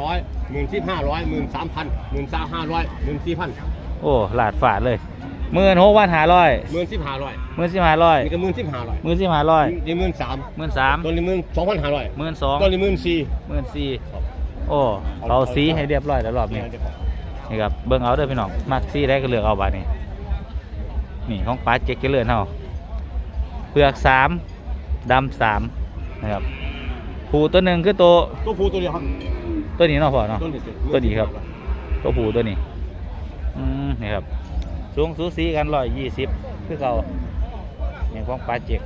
ร้อยหมื่นสิบห้าร้อยหมื่นสามพันหมื่นสามห้าร้อยหมื่นสี่พันโอ้หลาดฝาดเลยหมื่นหกพันห้าร้อยหมื่นสิบห้าร้อยหมื่นสิบห้าร้อยนี่ก็หมื่นสิบห้าร้อยหมื่นสิบห้าร้อยนี่หมื่นสามหมื่นสามตัวนี้หมื่นสองพันห้าร้อยหมื่นสองตัวนี้หมื่นสี่หมื่นสี่โอ้เราสีให้เรียบร้อยแล้วรอบนี้นี่ครับเบิ่งเอาเด้อพี่น้องมักสีได้ก็เลือกเอาบาดนี้นี่ของป้าเจ๊กเจริญเฮาเปลือกสามดำสามนะครับผูตัวหนึ่งคือตัวตัวผู้ตัวเดียวครับ ตัวนี้เนาะพ่อเนาะตัวนี้ตัวนี้ครับ ตัวผูตัวนี้ อืมนี่ครับสูงสูสีกันร้อยยี่สิบคือเขานี่ของป้าเจ๊ก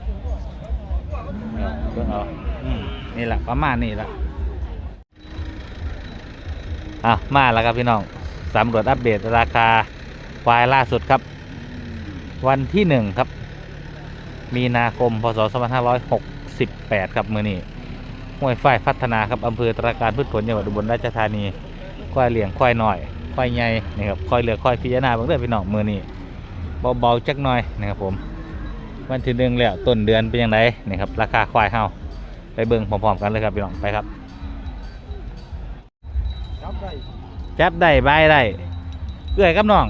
นี่ครับเบิ่งเอาอืมนี่แหละประมาณนี้ละอะมาแล้วครับพี่น้องสำรวจอัปเดตราคาควายล่าสุดครับ วันที่หนึ่งครับ มีนาคมพศ2568 ครับ มือนี้ ห้วยฝ้ายพัฒนาครับอำเภอตราการพืชผลจังหวัดอุบลราชธานีควายเหลี่ยงควายหน่อยควายใหญ่นี่ครับควายเหลือควายพิจารณาบางเด้อพี่น้องมือนี้เบาๆจักหน่อยนะครับผมวันที่หนึ่งแล้วต้นเดือนเป็นยังไงนี่ครับราคาควายเฮาไปเบิ่งพร้อมๆกันเลยครับพี่น้องไปครับครับได้จับได้บได้เอื้อยกับน้อง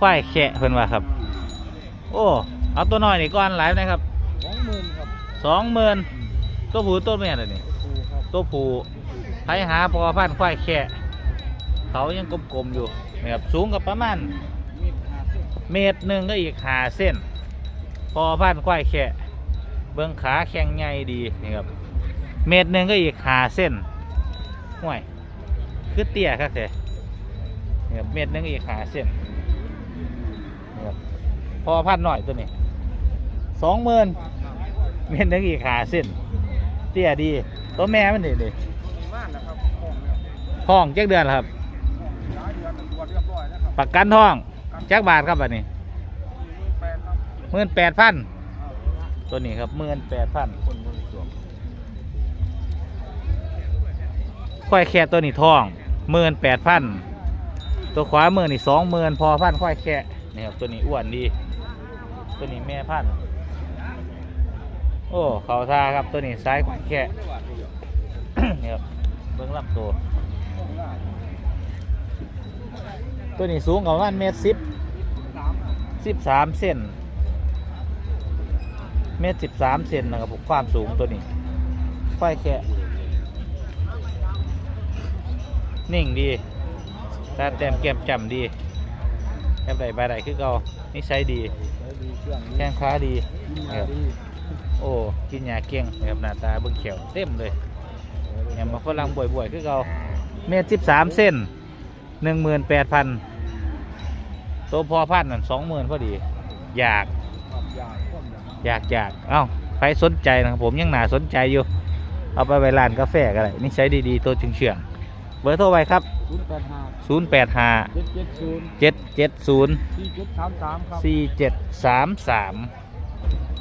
ควายแขะเพิ่นว่าครับ โอ้เอาตัวน้อยนี่ก่อนหลายนะครับสองหมื่นครับ สองหมื่นตัวผู้ตัวเมียเลยนี่ผู้ครับตัวผู้ไผหาพอพันธุ์ควายแขะเขายังกลมๆอยู่นะครับสูงกับประมาณมีห้าสิบเมตรหนึ่งก็อีกหาเส้น พอพันธุ์ควายแขะเบื้องขาแข็งใหญ่ดีนี่ครับเมตรหนึ่งก็อีกหาเส้นห่วยคือเตี้ยครับเสนี่ครับเม็ดหนึงอีกหาเส้นนี่ครับพอพันหน่อยตัวนี้สองหมื่น เม็ดหนึงอีกหาเส้นเตี้ยดี ตัวแม่มันดีดีบ้านนะครับห้องเนี่ยท้องจักเดือนแล้วครับ หลายเดือนตรวจเรียบร้อยแล้วครับประกันท้องจักบาทครับอันนี้แปดครับหมื่นแปดพันตัวนี้ครับหมื่นแปดพันคนบริสุทธิ์ควายแค่ตัวนี้ท้องหมื่นแปดพันตัวขวามือนี่สองหมื่นพอพันควายแค่นี่ครับตัวนี้อ้วนดี ตัวนี้แม่พันธุ์ โอ้เขาทาครับตัวนี้ซ้ายควายแค่นี่ครับเบิ้องลำตัว ตัวนี้สูงกว่าประมาณเมตรสิบสิบสามเซนเมตรสิบสามเซนนะครับผมความสูงตัวนี้ควายแค่นิ่งดีตาแต้มแก้มจำดีแก้มใดใบใดคือเก่านิสัยดี แข้งขาดีครับดี โอ้กินยาเก่งนะครับหน้าตาเบิ่งเขียวเต็มเลยอย่ามาฝรั่งบ่อยๆคือเราเมตรสิบสามเส้นหนึ่งหมื่นแปดพันตัวพอพันนั่นสองหมื่นพอดี อยากครับยาข้อมยาอยากอยากเอ้าใครสนใจนะครับผมยังหนาสนใจอยู่ เอาไปไว้ร้านกาแฟก็ได้นี่ใช้ดีๆ ตัวเชื่องๆเบอร์โทรไว้ครับศูนย์แปดห้า0 8 5เจ็ดเจ็ดศูนย์7 7 0สี่เจ็ดสามสามครับ 4 7 3 3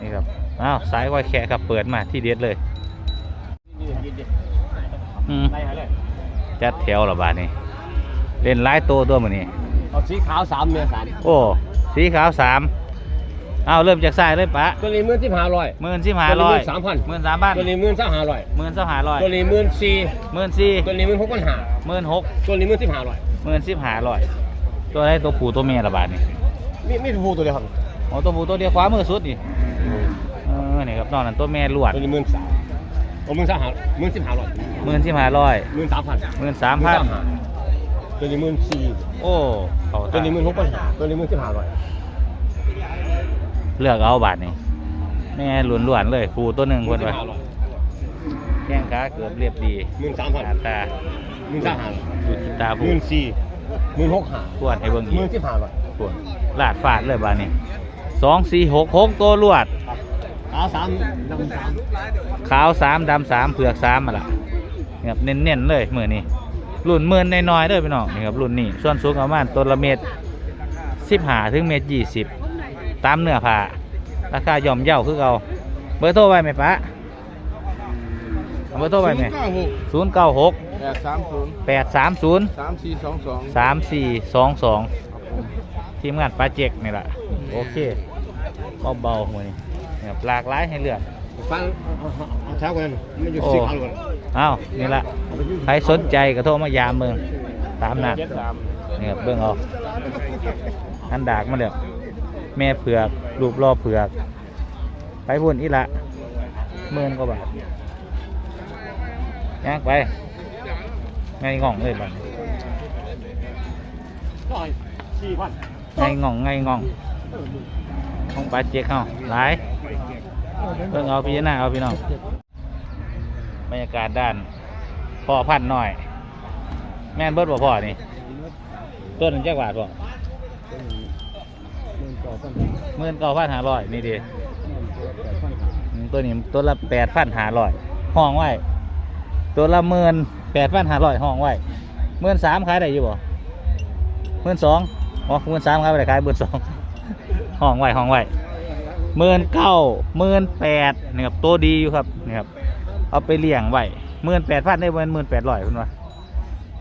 นี่ครับอ้าวสายไวแขกครับเปิดมาที่เด็ดเลยนี่ยินดีอืมไล่หาเลยจัดแถวละบาทนี่เล่นหลายตัวตัวมันนี่เอาสีขาวสามเมียสามโอ้สีขาวสามเอาเริ่มจากซ้ายเลยปะตัวนี้หมื่นสิบห้าร้อยหมื่นสิบห้าร้อยสามพันหมื่นสามพันตัวนี้หมื่นสามห้าร้อยหมื่นสามห้าร้อยตัวนี้หมื่นสี่หมื่นสี่ตัวนี้หมื่นหกพันห้าหมื่นหกตัวนี้หมื่นสิบห้าร้อยหมื่นสิบห้าร้อยตัวได้ตัวผู้ตัวเมียละบาทนี่มีมีผู้ตัวเดียวครับโอ้ตัวผู้ตัวเดียวขวามือสุดนี่ เออนี่ครับนอกนั้นตัวแม่ลวดตัวนี้หมื่นสามโอ้หมื่นสามห้าหมื่นสิบห้าร้อยหมื่นสิบห้าร้อยหมื่นสามพันหมื่นสามพันตัวนี้หมื่นสี่โอ้เขาตัวนี้หมื่นหกพันห้าตัวนี้หมื่นสิบห้าร้อยเลือกเอาบาทนี่แม่ล้วนๆเลยผู้ตัวหนึ่งหคมื่นนสิบว่าห้าร้อยแข้งขาเกือบเรียบดีหมื่นสามพันหน้าตาหมื่นสามห้าดูสิตาหผู้มื่นสี่หมื่นหกห้าตรวจให้เบิ่งหอีมื่กนสิบห้าร้อยตรวจลาดฟาดเลยบาทนี้สองสี่หกหกตัวลวด ขาวสามดำสามขาวสามดำสามเผือกสามมาละนี่ครับเน้นๆเลยมือนี้รุ่นหมื่นน้อยๆเด้อพี่น้องนี่ครับรุ่นนี้ส่วนสูงประมาณตัวละเมตรสิบห้าถึงเมตรยี่สิบตามเนื้อผ้าราคาย่อมเยาคือเอาเบอร์โทรไว้ไหมปะเอาเบอร์โทรไว้ไหมเก้าหกศูนย์เก้าหกแปดสามศูนย์แปดสามศูนย์สามสี่สองสองสามสี่สองสองทีมงานปลาเจกนี่แหละโอเคเบาๆมือนี้ นี่ครับหลากหลายให้เลือก ฟังแถวกันมันอยู่โอ้ สี่พันกันอ้าวนี่ละใครสนใจก็โทรมายามเมืองตามนั้นเจ็ดสามนี่ครับเบิ่งเอาอันดากมาแล้วแม่เผือกรูปรอเผือก ไปพุ่นอีละหมื่นกว่าบาทย่างไปไงง่องเลยบัดร้อยสี่พันไงง่องไงง่องของปลาเจ๊กเฮาหลาย เบิ่งเอาพี่หน้าเอาพี่น้องบรรยากาศด้านพ่อพันธุ์หน่อย แม่นเบิดบ่พ่อนี่ต้นจักบาทบ่หมื่นเก้าพันหาร้อยนี่ดิอืมตัวนี้ตัวละแปดพันหาร้อยห้องไว้ตัวละหมื่นแปดพันหาร้อยห้องไว้หมื่นสามขายได้อยู่บ่หมื่นสองอ๋อหมื่นสามขายไปได้ขายหมื่นสองห้องไว้ห้องไว้ หมื่นเก้าหมื่นแปดนี่ครับตัวดีอยู่ครับนี่ครับเอาไปเลี้ยงไว้หมื่นแปดพันได้เงินหมื่นแปดร้อยคุณวะ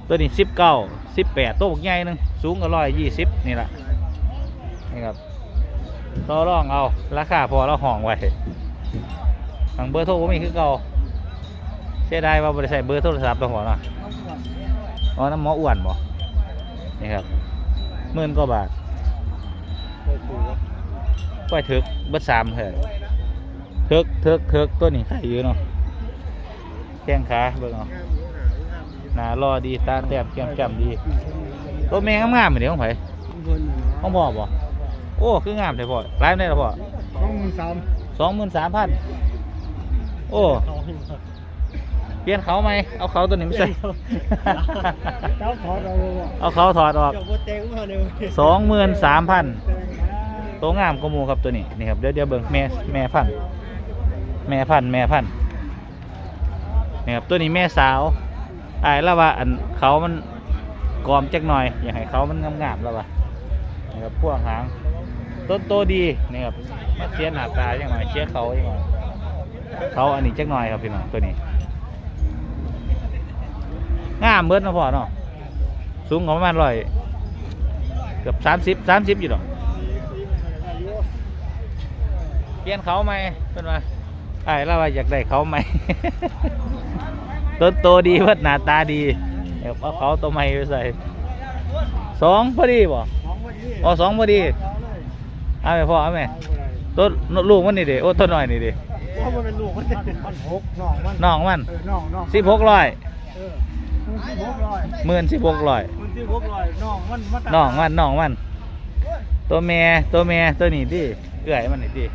ตัวนี้สิบเก้าสิบแปดตัวบักใหญ่หนึ่งสูงก็ร้อยยี่สิบนี่แหละนี่ครับต่อรองเอาราคาพอเราห้องไว้ทางเบอร์โทรผมมีคือเก่าเสียดายว่าบริษัทเบอร์โทรศัพท์ต้องหัวเนาะอ๋อน้ำหมออ้วนบ่นี่ครับหมื่นกว่าบาท ปล่อยถึกเบอร์สามเถอะถึกถึกถึกตัวนี้ใครอยู่เนาะแข้งขาเบิ่งเอาหน้ารอดีตาแต้มแก้มแก้มดีตัวแม่งามๆเหมือนเดิมของไผของพ่อบ่โอ้คืองามเลยพ่อรายได้แล้วพ่อสองหมื่นสามสองหมื่นสามพันโอ้เปลี่ยนเขาไหมเอาเขาตัวนี้ไม่ใส่เจ้าขอเราเอาเขาถอดออกเจ้าโบเต็งมาเร็วสองหมื่นสามพัน ตัวงามกว่าหมูครับตัวนี้นี่ครับเดี๋ยวเดี๋ยวเบิ่งแม่แม่พันแม่พันแม่พันนี่ครับตัวนี้แม่สาวอายแล้วว่าอันเขามันกรอมจักหน่อยอยากให้เขามันงามๆแล้วว่านี่ครับพวกหางต้นโตดีนี่ครับมาเสียหน้าตาจังหน่อยเชียเขาจังหน่อยเขาอันนี้จักหน่อยครับพี่น้องตัวนี้งามเบิดนะพ่อเนาะสูงกว่าประมาณร้อยเกือบสามสิบสามสิบอยู่หรอกเป ลี่ยนเขาไหมเป็นว่าไอ้เราว่าอยากได้เขาไหมต้นโตดีเพัดหน้าตาดีเดี๋ยวเอาเขาตัวใหม่ไปใส่สองพอดีบ่สองวันนี้อ๋อสองพอดีเอาไปพ่อเอาไหมต้นลูกมันนี่ดิโอ้ต้นหน่อยนี่ดิเพราะมันเป็นลูกมันมันหกน้องมันน้องมันเออน้องน้องสิบหกร้อยเออมันสิบหกร้อยหมื่นสิบหกร้อยมันสิบหกร้อยน้องมันมาตั้น้องมันน้องมัน ตัวแม่ตัวแม่ตัวนี้ดิเกลื่อยมันนี่ดิ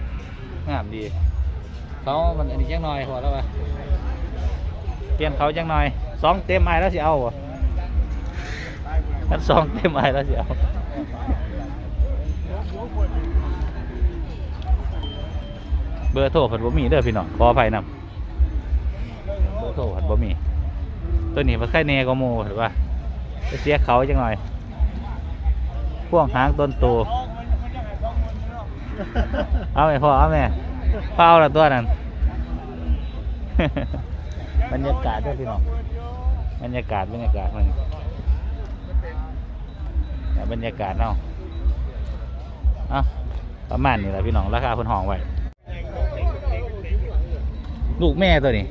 งามดี เขามันอันนี้จังหน่อยพอแล้วปะเปลี่ยนเขาจังหน่อยสองเต็มไอ้แล้วสิเอาบ่ถ้าสองเต็มไอ้แล้วสิเอาเบอร์โทรผัดบ่มีเด้อพี่น้องขออภัยนำเบอร์โทรผัดบ่มีตัวนี้มันไข่แน่ก็โมถือว่าจะเสียเขาจังหน่อยพ่วงหางต้นโต เอาไหมพ่อเอาไหมเป้าละตัวนั้นบรรยากาศด้วยพี่น้องบรรยากาศบรรยากาศมันบรรยากาศเนาะเอาประมาณนี้แหละพี่น้องราคาคนห้องไว้ ลูกแม่ตัวนี้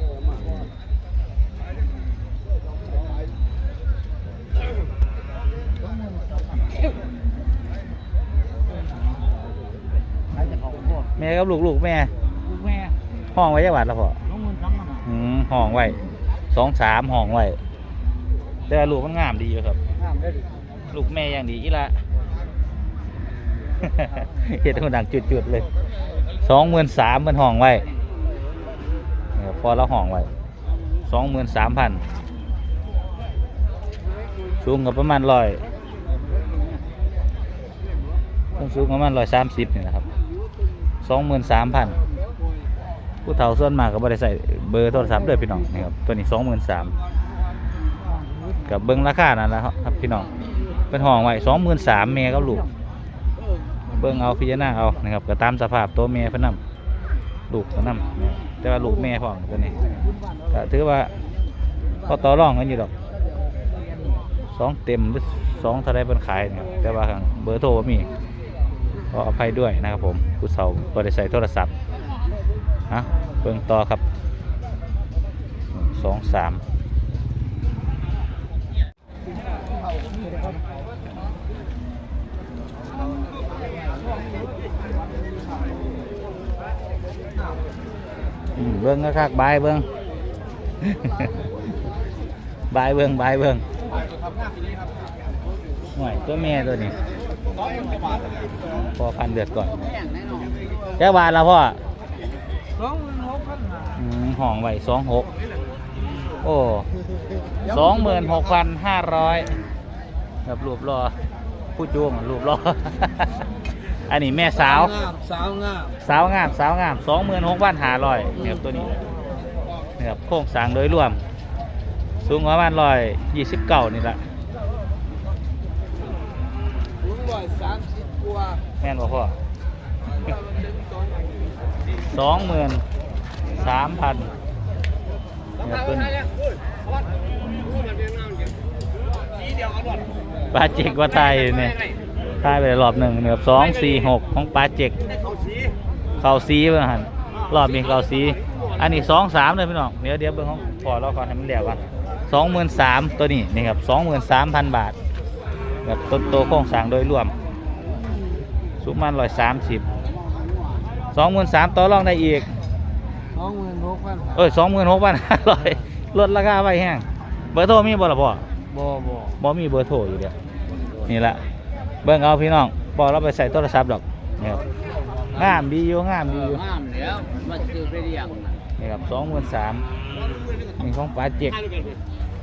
ม่กับลูกลูกแม่ลูกแม่ห้องไว้จังหวัดละพ่อน้องมันทั้งมันอืมห้องไว้สองสามห้องไว้แต่ว่าลูกมันงามดีอยู่ครับ ห้ามได้ดิลูกแม่อย่างดีอีละเห็ดคนดังจุดๆเลยสองหมื่นสามมันห้องไว้เนี่ยพอเราห้องไว้สองหมื่นสามพันสูงกับประมาณร้อยต้องสูงประมาณร้อยสามสิบนี่แหละครับ สองหมื่นสามพันผู้เฒ่าส่วนมากก็บ่ได้ใส่เบอร์โทรศัพท์เลยพี่น้องนี่ครับตัวนี้สองหมื่นสามกับเบิ้งราคานั่นแหละครับพี่น้องเป็นห้องไว้สองหมื่นสามเมกับลูกเบิ่งเอาพิจารณาเอานะครับก็ตามสภาพตัวเมยเพิ่นนำลูกเพิ่นนำนะครับแต่ว่าลูกแม่พร้อมตัวนี้ก็ถือว่าพอต่อรองกันอยู่ดอกสองเต็มหรือสองเท่าไรเพิ่นขายนะครับแต่ว่าเบอร์โทรบ่มี ขออภัยด้วยนะครับผมผู้เฒ่าบ่ได้ใส่โทรศัพท์ฮะเบิ่งต่อครับสองสามเบิ้งก็คักบายเบิ้งบายเบิ้งบายเบิ้งหน่อยตัวแม่ตัวนี้ พอพันเดือดก่อนแจ้าบาทแล้วพ่อสองหมื่นหกพันห้าอืมห้องไว้สองหกโอ้สองหมื่นหกพันห้าร้อยแบบรูปรอผู้จูงรูปรอ อันนี้แม่สาว สาวงาม สาวงาม สาวงามสองหมื่นหกพันห้าร้อยเนี่ยตัวนี้เนี่ยโครงสางโดยรวม สูงประมาณร้อยยี่สิบเก้านี่แหละ แม่นบ่พ่อสองหมื่นสามพันเนี่ยตัวนี้ปลาเจกว่าตายเนี่ยตายไปรอบหนึ่งเนี่ยสองสี่หกของปลาเจกเข่าซีเพื่อนหันรอบนี้เข่าซีอันนี้สองสามเลยพี่น้องเดี๋ยวเดี๋ยวเบิ่งของพอเราก่อนให้มันเดียวกันสองหมื่นสามตัวนี้นี่ครับสองหมื่นสามพันบาทแบบต้นโตโครงสร้างโดยรวม สุกมันร้อยสามสิบสองหมื่นสามต่อรองได้อีกสองหมื่นหกพันเอ้ยสองหมื่นหกพันห้าร้อยลดราคาไว้แห้งเบอร์โทรมีบ่ล่ะพ่อบ่บ่บ่มีเบอร์โทรอยู่เดียวนี่แหละเบิ่งเอาพี่น้องบอกเราไปใส่โทรศัพท์ดอกนี่ครับงามดีอยู่งามดีอยู่งามแล้วมาซื้อไปเรียงนี่ครับสองหมื่นสามนี่ของปลาเจ็ก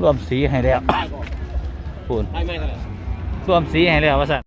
รวมสีให้แล้วปูนไปไหมครับรวมสีให้แล้วว่าสั่น